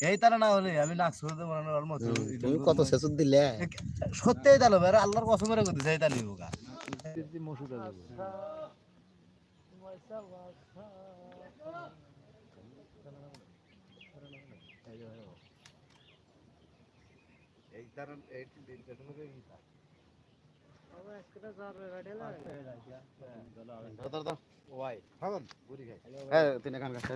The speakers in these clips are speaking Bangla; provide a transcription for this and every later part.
এই তারা না হলে আমি নাক শুরু দেবো না অলমোস্ট তুমি কত সেচুর দিলে? সত্যি তাহলে ভাই আল্লাহর কসম করে করতে চাই এই এই দিন হ্যাঁ। কাছে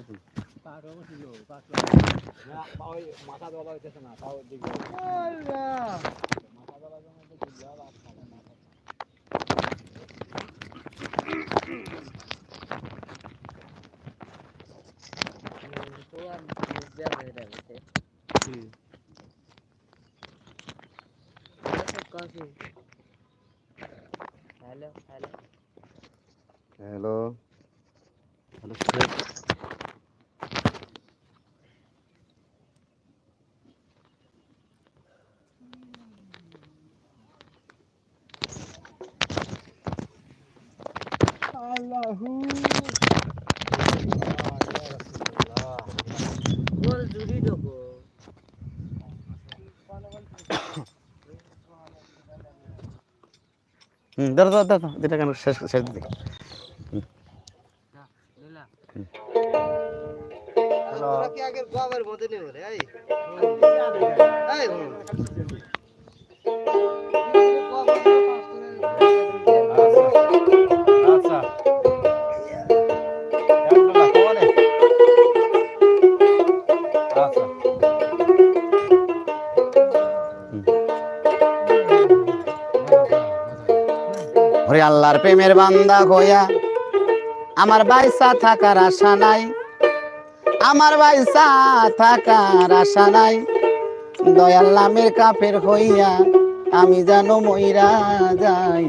মাথা দলা হইতেছে না তাও দিকে হ্যালো হ্যালো হ্যালো হ্যালো হুম দাদা দাঁড়া দাঁড়া দুটা কেন শেষ শেষ দিকে। এই ওরে আল্লাহর প্রেমের বান্দা হইয়া আমার বাইসা থাকার আশা নাই। আমার বাইসা থাকার আশা নাই। দয়াল নামের কাফের হইয়া আমি যেন মইরা যাই।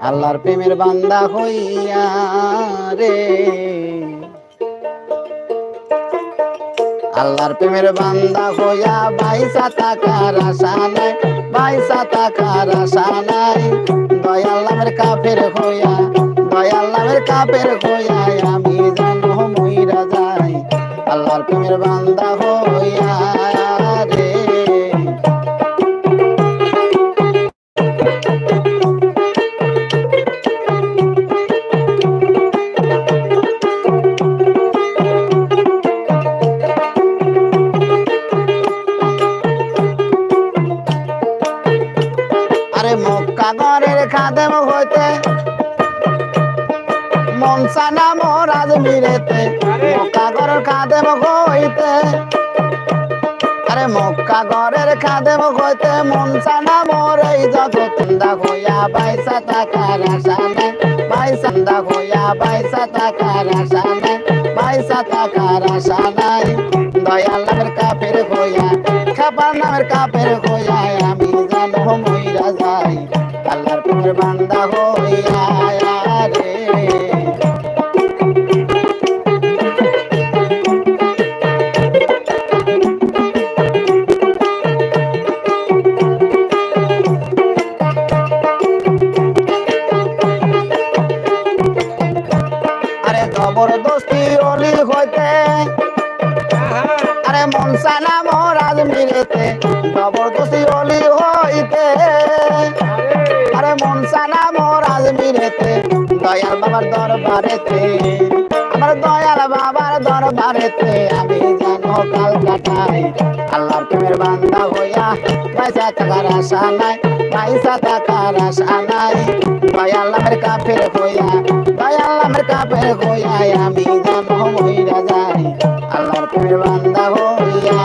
আল্লাহর প্রেমের বান্দা হইয়া রে। আল্লাহর প্রেমের বান্দা হইয়া বাইসা থাকার আশা নাই। বাইসা থাকার আশা নাই। দয়াল কাফের হইয়া দয়াল নামের কাপের হইয়া আমি জানো মহিরা যাই। আল্লাহর প্রেমের বান্দা আরে মক্কা ঘরের খাদেম হইতে। মনসানা মহারাজ মিরেতে মক্কা ঘরের খাদেম হইতে। আরে মক্কা ঘরের খাদেম হইতে মনসানা মোর এই জগতন্দা হইয়া বাইসা টাকার আশা নাই বাইসান্দা হইয়া বাইসা টাকার আশা নাই বাইসা টাকার আশা নাই দয়াল নামের কাপের হইয়া খাবার নামের কাপের হইয়া আমি জানো যাই আল্লাহর প্রেমের বান্দা হইয়া দয়াল বাবার দরবারেতে, আমার দয়াল বাবার দরবারেতে আমি জানো কাল কাটাই। আল্লাহর প্রেমের বান্দা হইয়া পয়সা টাকার আশা নাই, পয়সা টাকার আশা নাই। দয়াল নামের কাফের হইয়া, দয়াল নামের কাফের হইয়া আমি জানো মইরা যাই। আল্লাহর প্রেমের বান্দা হইয়া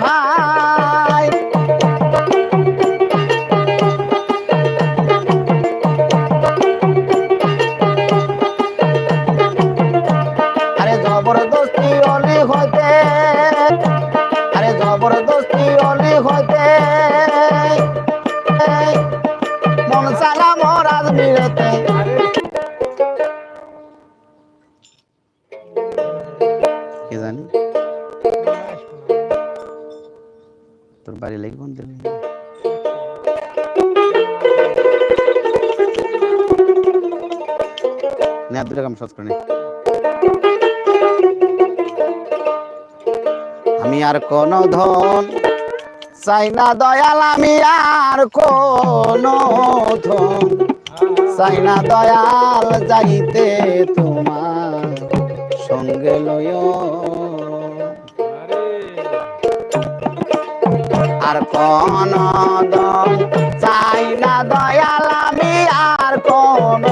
কার আমি আর কোন ধন চাই না, দয়াল, আমি আর কোন ধন চাই না, দয়াল, যাইতে তোমার সঙ্গে লয় আর কোন চাই না দয়াল, আমি আর কোন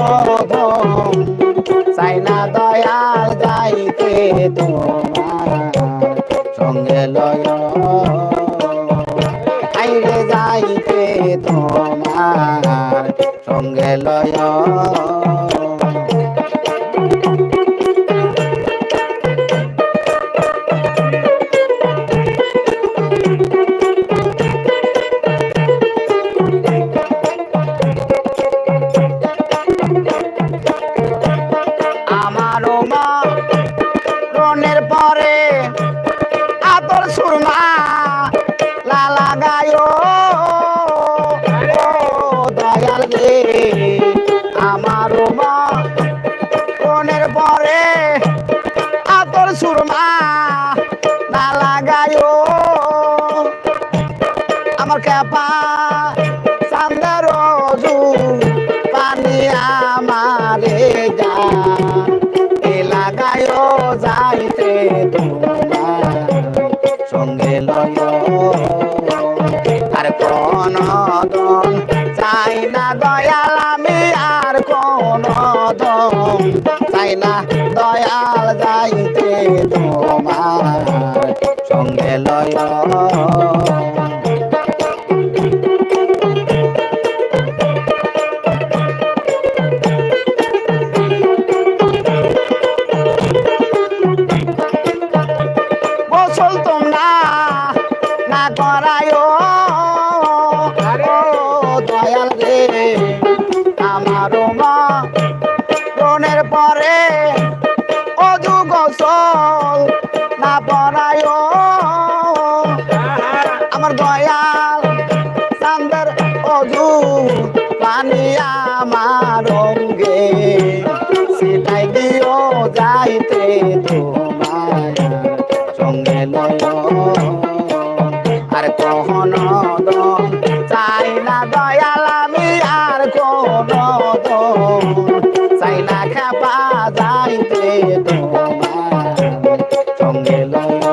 চাই না দয়াল যাইতে তোমার সঙ্গে লয় আইরে যাইতে তোমার সঙ্গে লয় লালা গায়। আমার ক্যাপা চান্দার রজু পানি আমারে যা। এ লাগায় যাইতে তোমার সঙ্গে আর কোন দন চাই না দয়াল, আমি আর কোন দন চাই না দয়াল যাইতে তোমার সঙ্গে লয় খেপা যাইতে তোমার সঙ্গে লয়।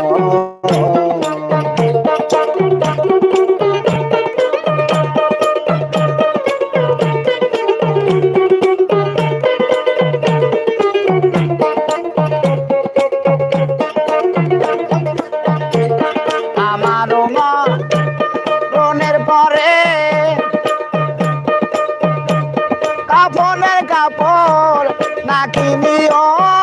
আমারও মা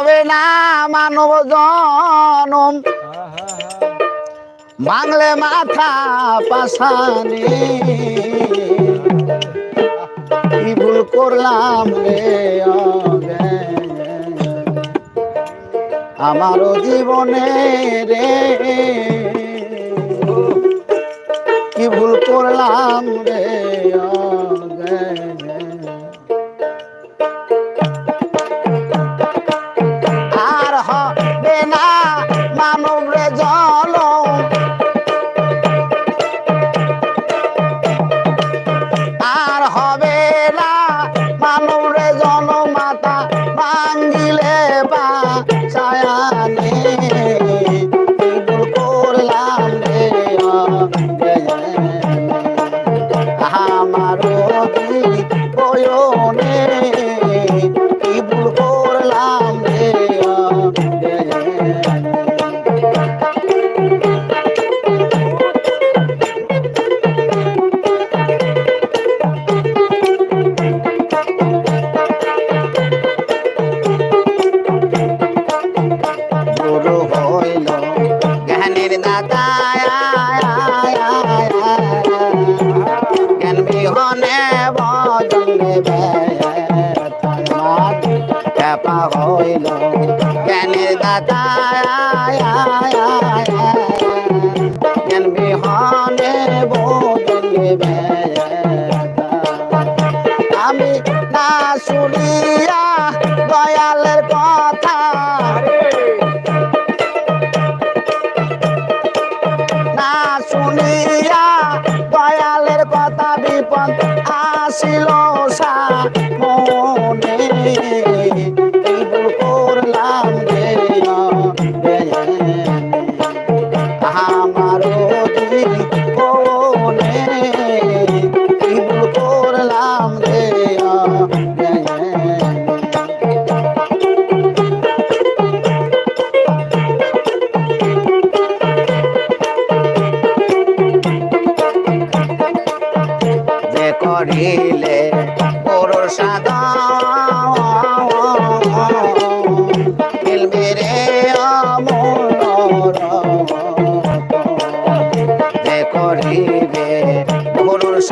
হবে না মানব জনম। বাংলে মাথা পাশানি। কি ভুল করলাম রে। আমারও জীবনে রে। কি ভুল করলাম রে আমি না শুনিয়া দয়ালের কথা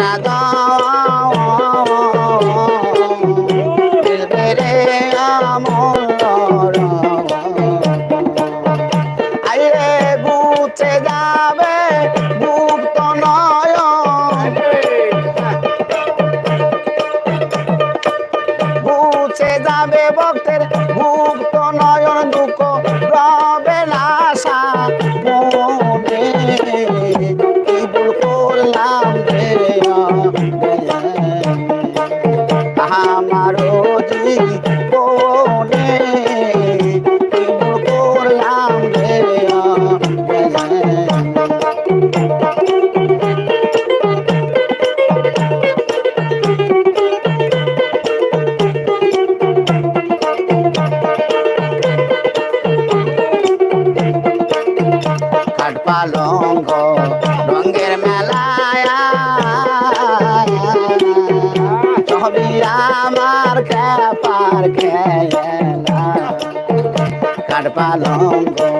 i don't অঙ্ক রঙ্গের মেলায় ছবি আমার খেপার খেলা কাঠ পালঙ্ক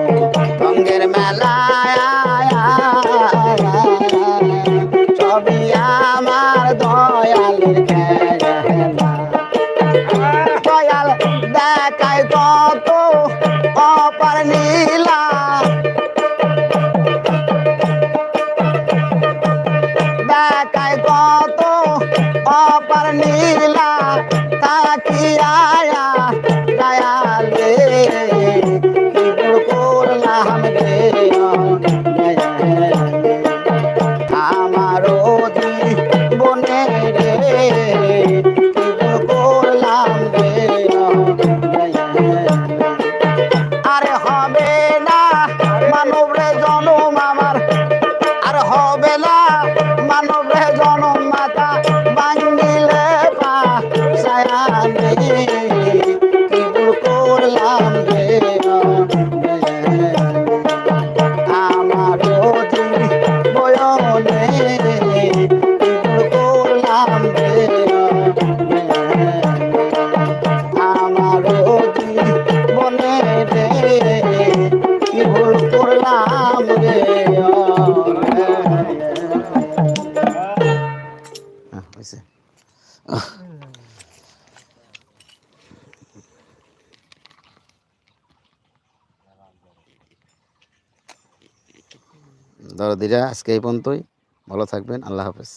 নরদিরা আজকে এই পর্যন্তই। ভালো থাকবেন আল্লাহ হাফেজ।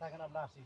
থাকেন আমরা আসি।